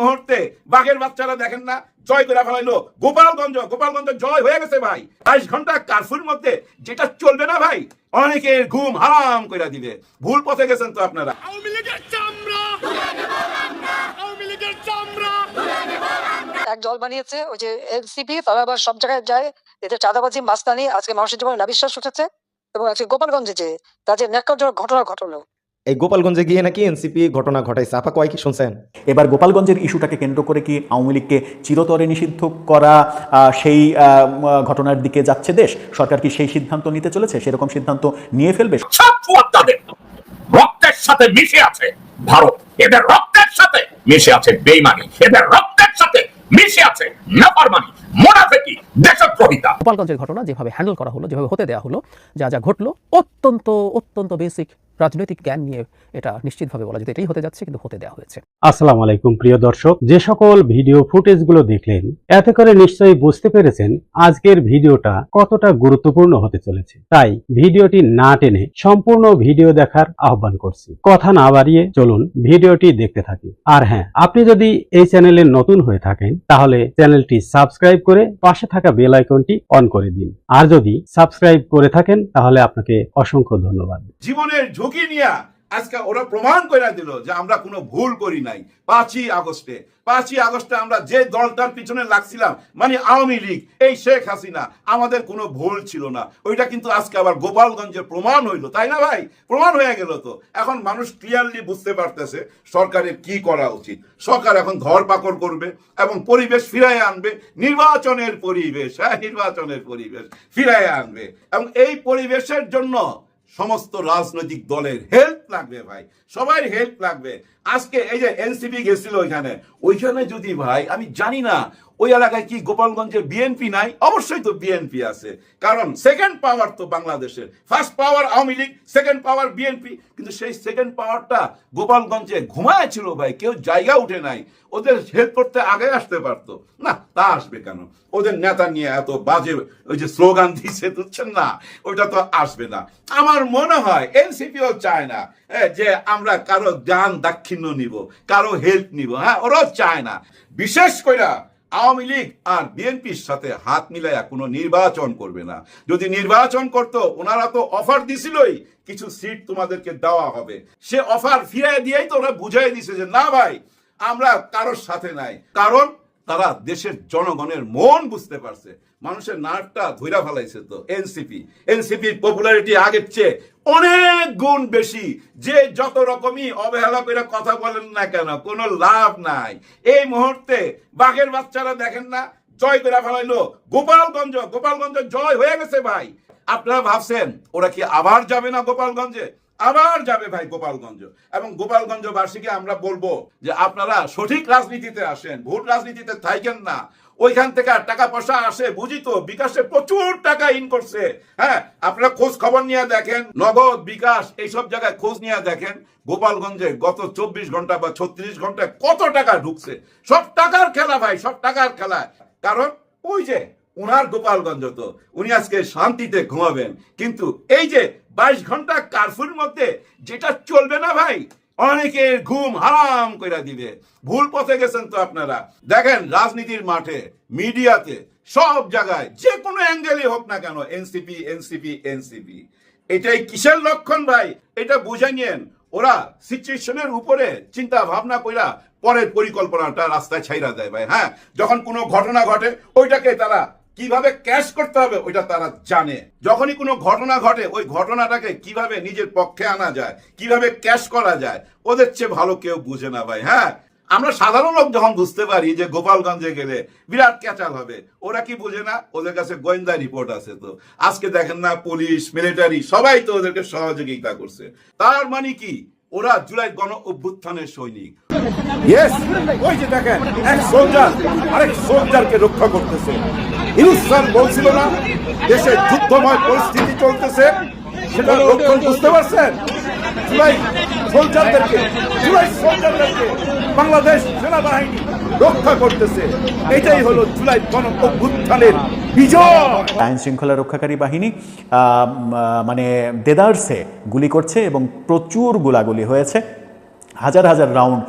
মুহূর্তে বাঘের বাচ্চারা দেখেন না জয় করে ফেলাইলো। গোপালগঞ্জ গোপালগঞ্জ জয় হয়ে গেছে ভাই। বাইশ ঘণ্টা কারফুর মধ্যে যেটা চলবে না ভাই অনেকের ঘুম হারাম করে দিবে। ভুল পথে গেছেন তো আপনারা। এক দল বানিয়েছে ওই যে এনসিপি তারা আবার সব জায়গায় যায়। এতে চাঁদাবাজি মাস্তানি আজকে মানুষের জীবনে নাবিশ্বাস উঠেছে। এবং আজকে গোপালগঞ্জে যে তাদের ন্যাক্কারজনক ঘটনা ঘটলো। এই গোপালগঞ্জে গিয়ে নাকি এনসিপি ঘটনা ঘটাইছে। আপা কয় কি শুনছেন? এবার গোপালগঞ্জের ইস্যুটাকে কেন্দ্র করে কি আওয়ামী লীগকে চিরতরে নিষিদ্ধ করা সেই ঘটনার দিকে যাচ্ছে দেশ? সরকার কি সেই সিদ্ধান্ত নিতে চলেছে? সেরকম সিদ্ধান্ত নিয়ে ফেলবে? রক্তের সাথে মিশে আছে ভারত। এদের রক্তের সাথে মিশে আছে বেইমানি। এদের রক্তের সাথে মিশে আছে নাফরমানি মোনাফেকি দেশদ্রোহিতা গোপালগঞ্জের ঘটনা যেভাবে হ্যান্ডেল করা হলো যেভাবে হতে দেওয়া হলো যা যা ঘটলো অত্যন্ত অত্যন্ত বেসিক রাজনৈতিক জ্ঞান নিয়ে এটা নিশ্চিতভাবে বলা যেত এটাই হতে যাচ্ছে কিন্তু হতে দেওয়া হয়েছে। আসসালামু আলাইকুম প্রিয় দর্শক। যে সকল ভিডিও ফুটেজগুলো দেখলেন এতে করে নিশ্চয়ই বুঝতে পেরেছেন আজকের ভিডিওটা কতটা গুরুত্বপূর্ণ হতে চলেছে। তাই ভিডিওটি না টেনে সম্পূর্ণ ভিডিও দেখার আহ্বান করছি। কথা না বাড়িয়ে চলুন ভিডিওটি দেখতে থাকি। আর হ্যাঁ আপনি যদি এই চ্যানেলে নতুন হয়ে থাকেন তাহলে চ্যানেলটি সাবস্ক্রাইব করে পাশে থাকা বেল আইকনটি অন করে দিন। আর যদি সাবস্ক্রাইব করে থাকেন, তাহলে আপনাকে অসংখ্য ধন্যবাদ। জীবনের ঝুঁকি নিয়ে আজকে ওরা প্রমাণ করে দিল যে আমরা কোনো ভুল করি নাই। পাঁচই আগস্টে। পাঁচই আগস্টে আমরা যে দলটার পিছনে লাগছিলাম মানে আওয়ামী লীগ, এই শেখ হাসিনা, আমাদের কোনো ভুল ছিল না। ওইটা কিন্তু আজকে আবার গোপালগঞ্জে প্রমাণ হইল, তাই না ভাই? প্রমাণ হয়ে গেল তো। এখন মানুষ ক্লিয়ারলি বুঝতে পারতেছে সরকারের কি করা উচিত। সরকার এখন ধর পাকড় করবে এবং পরিবেশ ফিরাই আনবে। নির্বাচনের পরিবেশ হ্যাঁ নির্বাচনের পরিবেশ ফিরাই আনবে। এবং এই পরিবেশের জন্য সমস্ত রাজনৈতিক দলের হেল্প লাগবে ভাই। সবাই হেল্প লাগবে। আজকে এই যে এনসিপি গেছিল ওইখানে ওইখানে যদি ভাই, আমি জানি না, ওই এলাকায় কি গোপালগঞ্জে বিএনপি নাই? অবশ্যই তো বিএনপি আছে। কারণ সেকেন্ড পাওয়ার তো বাংলাদেশের। First power Awami League second power BNP কিন্তু সেই সেকেন্ড পাওয়ারটা গোপালগঞ্জে ঘুমায় ছিল ভাই, কেউ জায়গা উঠে নাই। ওদের হেল্প করতে আগে আসতে পারতো। না, তা আসবে কেন? ওদের নেতা নিয়ে এত বাজে ওই যে স্লোগান দিচ্ছে বুঝছেন না? ওইটা তো আসবে না। আমার মনে হয় এনসিপিও চায় না যে আমরা কারও জ্ঞান দাক্ষিণ্য নিব, কারও হেল্প নিব হ্যাঁ ওরাও চায় না। বিশেষ করে আওয়ামী লীগ আর বিএনপির সাথে হাত মিলাইয়া কোনো নির্বাচন করবে না। যদি নির্বাচন করতো, ওনারা তো অফার দিছিলই, কিছু সিট তোমাদেরকে দেওয়া হবে। সে অফার ফিরিয়ে দিয়েই তো ওরা বুঝাই দিছে যে, না ভাই, আমরা কারোর সাথে নাই। কারণ তারা দেশের জনগণের মন বুঝতে পারছে। মানুষের নাটটা ধইরা ফেলাইছে তো এনসিপি এনসিপির পপুলারিটি আগের চেয়ে অনেক গুণ বেশি। যে যত রকমই অবহেলা করে কথা বলেন না কেন, কোনো লাভ নাই। এই মুহূর্তে বাঘের বাচ্চারা দেখেন না, জয় করে ফেলাইলো। গোপালগঞ্জ গোপালগঞ্জ জয় হয়ে গেছে ভাই। আপনারা ভাবছেন, ওরা কি আবার যাবে না গোপালগঞ্জে? আবার যাবে ভাই গোপালগঞ্জ। এবং গোপালগঞ্জ বার্ষিকে আমরা বলব যে আপনারা সঠিক রাজনীতিতে আসেন, ভোট রাজনীতিতে থাকেন না। ওইখান থেকে টাকা পয়সা আসে, বুঝি তো? বিকাশে প্রচুর টাকা ইন করছে। হ্যাঁ আপনারা খোঁজ খবর নিয়ে দেখেন, নগদ, বিকাশ, এইসব জায়গায় খোঁজ নিয়ে দেখেন, গোপালগঞ্জে গত চব্বিশ ঘণ্টা বা ছত্রিশ ঘন্টায় কত টাকা ঢুকছে? সব টাকার খেলা ভাই, সব টাকার খেলা। কারণ ওই যে, উনার গোপালগঞ্জ তো, উনি আজকে শান্তিতে ঘুমাবেন। কিন্তু এই যে, বাইশ ঘণ্টা কারফুর মধ্যে, যেটা চলবে না ভাই অনেকের ঘুম হারাম করে দিবে। ভুল পথে গেছেন তো আপনারা। দেখেন, রাজনীতির মাঠে, মিডিয়াতে, সব জায়গায় যে কোনো অ্যাঙ্গেলে হোক না কেন এনসিপি এনসিপি এনসিপি এটাই কিসের লক্ষণ ভাই? এটা বুঝে নিয়েন। ওরা সিচুয়েশনের উপরে চিন্তা ভাবনা কইরা পরের পরিকল্পনাটা রাস্তায় ছাইরা দেয় ভাই হ্যাঁ? যখন কোনো ঘটনা ঘটে, ওইটাকে তারা কীভাবে ক্যাশ করতে হবে, ওইটা তারা জানে। যখনই কোনো ঘটনা ঘটে, ওই ঘটনাটাকে কীভাবে নিজের পক্ষে আনা যায়, কীভাবে ক্যাশ করা যায়, ওদের চেয়ে ভালো কেউ বুঝে না ভাই হ্যাঁ? আমরা সাধারণ লোক যখন বুঝতে পারি যে গোপালগঞ্জে গেলে বিরাট ক্যাচাল হবে, ওরা কি বুঝে না? ওদের কাছে গোয়েন্দা রিপোর্ট আছে তো। আজকে দেখেন না, পুলিশ, মিলিটারি, সবাই তো ওদেরকে সহযোগিতা করছে। তার মানে কি? ওরা জুলাই গণ অভ্যুত্থানের সৈনিক। ইয়েস ওই যে দেখেন এক সোলজার আরেক সোলজারকে রক্ষা করতেছে। হিন্দুস্তান বলছিল না দেশে যুদ্ধময় পরিস্থিতি চলতেছে সেটা লক্ষণ বুঝতে পারছেন? জুলাই সোলজারদেরকে জুলাই সোলজারদেরকে বাংলাদেশ সেনাবাহিনী রক্ষা করতেছে। এটাই হলো জুলাই গণ অভ্যুত্থানের বিজয়। আইন শৃঙ্খলা রক্ষাকারী বাহিনী মানে দেদারসে গুলি করছে এবং প্রচুর গোলাগুলি হয়েছে। হাজার হাজার রাউন্ড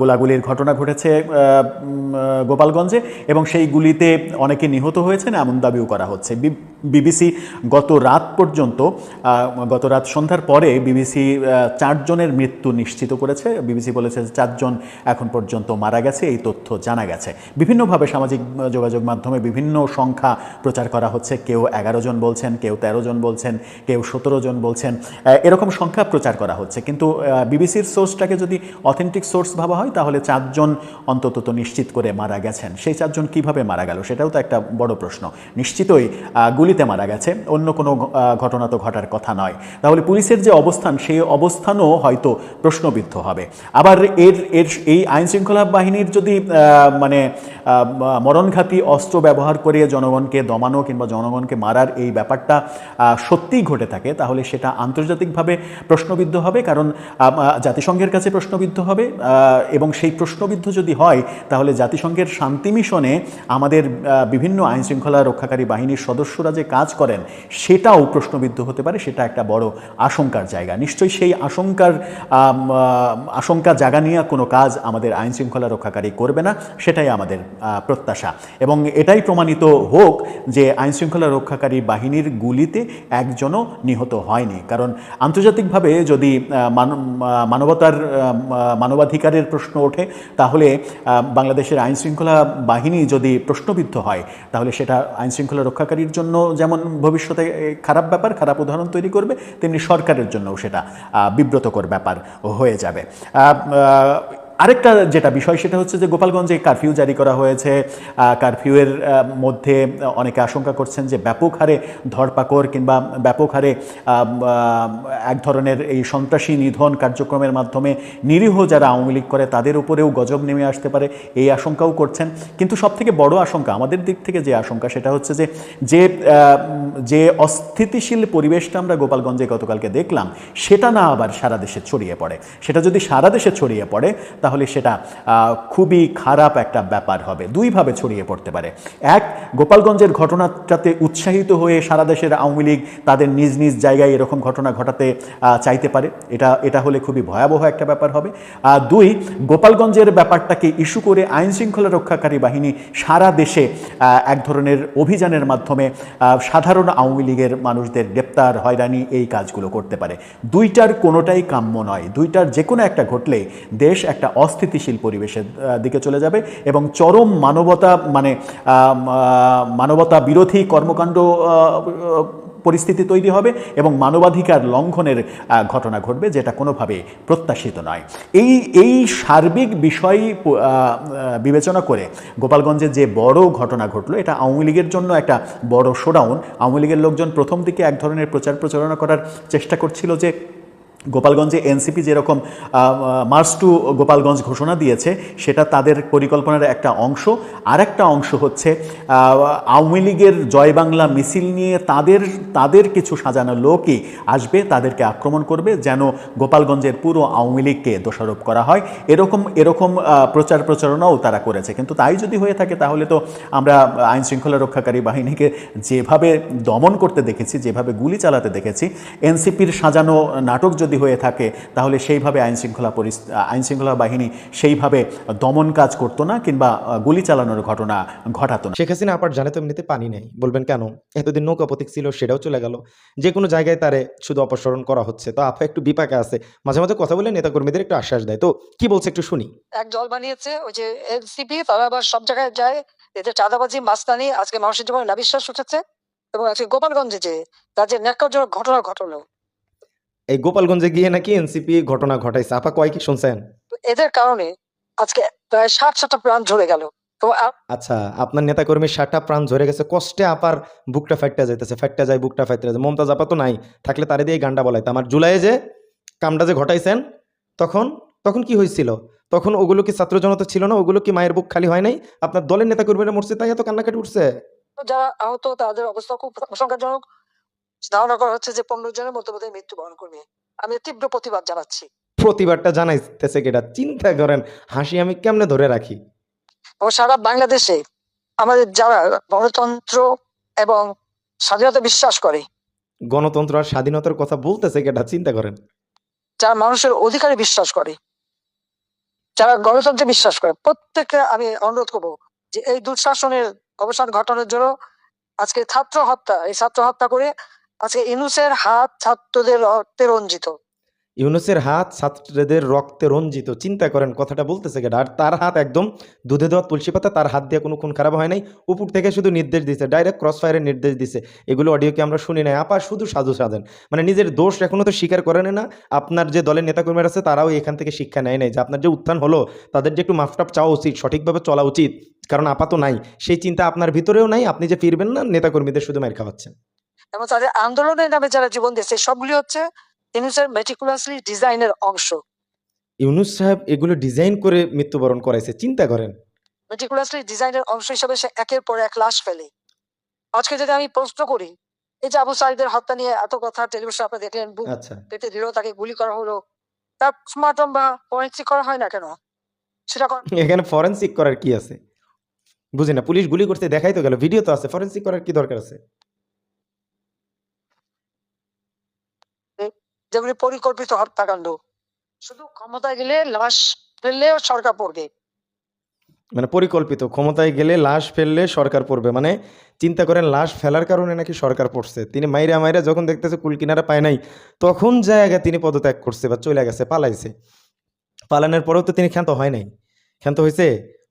গোলাগুলির ঘটনা ঘটেছে গোপালগঞ্জে এবং সেই গুলিতে অনেকে নিহত হয়েছেন, এমন দাবিও করা হচ্ছে। বিবিসি গত রাত পর্যন্ত গত রাত সন্ধ্যার পরে বিবিসি চারজনের মৃত্যু নিশ্চিত করেছে। বিবিসি বলেছে চারজন এখন পর্যন্ত মারা গেছে এই তথ্য জানা গেছে। বিভিন্নভাবে সামাজিক যোগাযোগ মাধ্যমে বিভিন্ন সংখ্যা প্রচার করা হচ্ছে। কেউ এগারো জন বলছেন কেউ তেরো জন বলছেন কেউ সতেরো জন বলছেন এরকম সংখ্যা প্রচার করা হচ্ছে। কিন্তু বিবিসির সোর্সটাকে যদি অথেন্টিক সোর্স ভাবা হয় তাহলে চারজন অন্তত তো নিশ্চিত করে মারা গেছেন। সেই চারজন কীভাবে মারা গেল সেটাও তো একটা বড় প্রশ্ন। নিশ্চিতই আহ, গুলিতে মারা গেছে। অন্য কোনো ঘটনা তো ঘটার কথা নয়। তাহলে পুলিশের যে অবস্থান, সেই অবস্থানও হয়তো প্রশ্নবিদ্ধ হবে। আবার এর এর এই আইন শৃঙ্খলা বাহিনীর যদি মানে মরণঘাতী অস্ত্র ব্যবহার করে জনগণকে দমানো কিংবা জনগণকে মারার এই ব্যাপারটা সত্যিই ঘটে থাকে, তাহলে সেটা আন্তর্জাতিকভাবে প্রশ্নবিদ্ধ হবে। কারণ জাতিসংঘের কাছে প্রশ্নবিদ্ধ হবে এবং সেই প্রশ্নবিদ্ধ যদি হয়, তাহলে জাতিসংঘের শান্তি মিশনে আমাদের বিভিন্ন আইন শৃঙ্খলা রক্ষাকারী বাহিনীর সদস্যরা যে কাজ করেন, সেটাও প্রশ্নবিদ্ধ হতে পারে, সেটা একটা বড় আশঙ্কার জায়গা। নিশ্চয়ই সেই আশঙ্কার আশঙ্কা জাগা নিয়ে কোনো কাজ আমাদের আইন শৃঙ্খলা রক্ষাকারী করবে না, সেটাই আমাদের প্রত্যাশা। এবং এটাই প্রমাণিত হোক যে আইন শৃঙ্খলা রক্ষাকারী বাহিনীর গুলিতে একজনও নিহত হয়নি। কারণ আন্তর্জাতিকভাবে যদি মান- মানবতার মানবাধিকারের প্রশ্ন ওঠে, তাহলে বাংলাদেশের আইন শৃঙ্খলা বাহিনী যদি প্রশ্নবিদ্ধ হয়, তাহলে সেটা আইন শৃঙ্খলা রক্ষাকারীর জন্য যেমন ভবিষ্যতে খারাপ ব্যাপার, খারাপ উদাহরণ তৈরি করবে, তেমনি সরকারের জন্যও সেটা বিব্রতকর ব্যাপার হয়ে যাবে। আরেকটা যেটা বিষয়, সেটা হচ্ছে যে গোপালগঞ্জে কারফিউ জারি করা হয়েছে। কারফিউয়ের মধ্যে অনেকে আশঙ্কা করছেন যে ব্যাপক হারে ধরপাকড় কিংবা ব্যাপক হারে এক ধরনের এই সন্ত্রাসী নিধন কার্যক্রমের মাধ্যমে নিরীহ যারা আওয়ামী লীগ করে, তাদের উপরেও গজব নেমে আসতে পারে, এই আশঙ্কাও করছেন। কিন্তু সবথেকে বড় আশঙ্কা, আমাদের দিক থেকে যে আশঙ্কা, সেটা হচ্ছে যে যে যে অস্থিতিশীল পরিবেশটা আমরা গোপালগঞ্জে গতকালকে দেখলাম, সেটা না আবার সারা দেশে ছড়িয়ে পড়ে। সেটা যদি সারা দেশে ছড়িয়ে পড়ে তাহলে সেটা খুবই খারাপ একটা ব্যাপার হবে। দুইভাবে ছড়িয়ে পড়তে পারে। এক, গোপালগঞ্জের ঘটনাটাতে উৎসাহিত হয়ে সারা দেশের আওয়ামী লীগ তাদের নিজ নিজ জায়গায় এরকম ঘটনা ঘটাতে চাইতে পারে। এটা এটা হলে খুবই ভয়াবহ একটা ব্যাপার হবে। আর দুই, গোপালগঞ্জের ব্যাপারটাকে ইস্যু করে আইন শৃঙ্খলা রক্ষাকারী বাহিনী সারা দেশে এক ধরনের অভিযানের মাধ্যমে সাধারণ আওয়ামী লীগের মানুষদের গ্রেপ্তার, হয়রানি এই কাজগুলো করতে পারে। দুইটার কোনোটাই কাম্য নয়। দুইটার যে কোনো একটা ঘটলে দেশ একটা অস্থিতিশীল পরিবেশের দিকে চলে যাবে এবং চরম মানবতা মানে মানবতা বিরোধী কর্মকাণ্ড পরিস্থিতি তৈরি হবে এবং মানবাধিকার লঙ্ঘনের ঘটনা ঘটবে যেটা কোনোভাবে প্রত্যাশিত নয়। এই এই সার্বিক বিষয় বিবেচনা করে গোপালগঞ্জে যে বড় ঘটনা ঘটলো, এটা আওয়ামী লীগের জন্য একটা বড় শোডাউন। আওয়ামী লীগের লোকজন প্রথম দিকে এক ধরনের প্রচার প্রচারণা করার চেষ্টা করছিল যে গোপালগঞ্জে এনসিপি যেরকম মার্চ টু গোপালগঞ্জ ঘোষণা দিয়েছে, সেটা তাদের পরিকল্পনার একটা অংশ। আর একটা অংশ হচ্ছে আওয়ামী লীগের জয় বাংলা মিছিল নিয়ে তাদের তাদের কিছু সাজানো লোকই আসবে, তাদেরকে আক্রমণ করবে, যেন গোপালগঞ্জের পুরো আওয়ামী লীগকে দোষারোপ করা হয়। এরকম এরকম প্রচার প্রচারণাও তারা করেছে। কিন্তু তাই যদি হয়ে থাকে, তাহলে তো আমরা আইন শৃঙ্খলা রক্ষাকারী বাহিনীকে যেভাবে দমন করতে দেখেছি, যেভাবে গুলি চালাতে দেখেছি, এনসিপির সাজানো নাটক যদি হয়ে থাকে তাহলে সেইভাবে আইন শৃঙ্খলা পরিস- আইন শৃঙ্খলা বাহিনী সেইভাবে দমন কাজ করতো না কিংবা গুলি চালানোর ঘটনা ঘটাতো না। শেখ হাসিনা আপার জানে তো এমনিতে পানি নেই। বলবেন কেন? এতদিন নৌকা প্রতীক ছিল সেটাও চলে গেল। যে কোনো জায়গায় তারে শুধু অপসারণ করা হচ্ছে। তো আপা একটু বিপাকে আছে। মাঝে মাঝে কথা বলে নেতাকর্মীদের একটু আশ্বাস দেয়। তো কি বলছে একটু শুনি। এক দল বানিয়েছে ওই যে এনসিপি তারা আবার সব জায়গায় যায়। এদের চাঁদাবাজি মাস্তানি আজকে মানুষের জীবনে নাবিশ্বাস উঠেছে। এবং আজকে গোপালগঞ্জে যে তার যে ন্যাক্কারজনক ঘটনা ঘটলো। এই গোপালগঞ্জে গিয়ে নাকি এনসিপি ঘটনা ঘটাইছে। আপা কয় কি শুনছেন? এদের কারণে আজকে প্রায় ষাট ষাটটা প্রাণ ঝরে গেল। আচ্ছা আপনার নেতাকর্মীর সাতটা প্রাণ ঝরে গেছে কষ্টে আপার বুকটা ফাইটটা যাইতেছে ফাইটটা যায় বুকটা ফাইটটা যায়। মমতাজ আপা তো নাই থাকলে তারে দিয়ে গানটা বলাইতো। আমার জুলাইয়ে যে কামটা যে ঘটাইছেন তখন তখন কি হয়েছিল তখন ওগুলো কি ছাত্র জনতা ছিল না? ওগুলো কি মায়ের বুক খালি হয় নাই? আপনার দলের নেতাকর্মীরা মরছে তাই এত কান্নাকাটি উঠছে? যারা আহত তাদের অবস্থা খুব আশঙ্কাজনক ধারণা করা হচ্ছে যে পনেরো জনের মধ্যে বোধহয় মৃত্যুবরণ করবে। আমি তীব্র প্রতিবাদ জানাচ্ছি। প্রতিবাদটা জানাইতেছে কেটা চিন্তা করেন হাসি আমি কেমনে ধরে রাখি? এবং সারা বাংলাদেশে আমাদের যারা গণতন্ত্র এবং স্বাধীনতা বিশ্বাস করে গণতন্ত্র আর স্বাধীনতার কথা বলতেছে কেটা চিন্তা করেন। যারা মানুষের অধিকারে বিশ্বাস করে যারা গণতন্ত্রে বিশ্বাস করে প্রত্যেককে আমি অনুরোধ করব যে এই দুঃশাসনের অবসান ঘটানোর জন্য আজকে ছাত্র হত্যা এই ছাত্র হত্যা করে ইনুসের হাত ছাত্রদের রক্তে রঞ্জিত। ইউনুসের হাত ছাত্রদের রক্তে রঞ্জিত। চিন্তা করেন, কথাটা বলতেছে কেটা আর তার হাত একদম দুধে দেওয়া তুলসী পাতা, তার হাত দিয়ে কোনো খুন খারাপ হয় নাই। উপর থেকে শুধু নির্দেশ দিছে ডাইরেক্ট ক্রস ফায়ারের নির্দেশ দিছে। এগুলো অডিওকে আমরা শুনি নাই? আপা, শুধু সাধু সাধেন। মানে নিজের দোষ এখনও তো স্বীকার করেন না। আপনার যে দলের নেতাকর্মীরা আছে, তারাও এখান থেকে শিক্ষা নেয় নাই যে আপনার যে উত্থান হলো, তাদের যে একটু মাফটাপ চাওয়া উচিত, সঠিকভাবে চলা উচিত, কারণ আপা তো নাই। সেই চিন্তা আপনার ভিতরেও নাই, আপনি যে ফিরবেন না, নেতাকর্মীদের শুধু মার খাওয়াচ্ছেন। এবং তাদের আন্দোলনের নামে যারা জীবন দিয়েছে সবগুলি হচ্ছে ইনুসের মেটিকুলাসলি ডিজাইনের অংশ। ইউনুস সাহেব এগুলো ডিজাইন করে মৃত্যুবরণ করাইছে চিন্তা করেন। মেটিকুলাসলি ডিজাইনের অংশ হিসেবে সে একের পর এক লাশ ফেলে। আজকে যদি আমি প্রশ্ন করি এই যে আবু সাইদের হত্যা নিয়ে এত কথা টেলিভিশন আপনি দেখলেন বুক আচ্ছা। দিল তাকে গুলি করা হলো। তার পোস্টমর্টম বা ফরেন্সিক করা হয় না কেন? সেটা এখানে ফরেন্সিক করার কি আছে? বুঝি না পুলিশ গুলি করতে দেখাই তো গেল ভিডিও তো আছে ফরেন্সিক করার কি দরকার আছে? যেগুলি পরিকল্পিত হত্যাকাণ্ড শুধু ক্ষমতায় গেলে লাশ ফেললেও সরকার পড়বে। মানে পরিকল্পিত, ক্ষমতায় গেলে লাশ ফেললে সরকার পড়বে। মানে চিন্তা করেন, লাশ ফেলার কারণে নাকি সরকার পড়ছে। তিনি মাইরা মাইরা যখন দেখতেছে কুল কিনারা পায় নাই, তখন জায়গা তিনি পদত্যাগ করছে বা চলে গেছে, পালাইছে। পালানোর পরেও তো তিনি ক্ষান্ত হয় নাই। ক্ষান্ত হয়েছে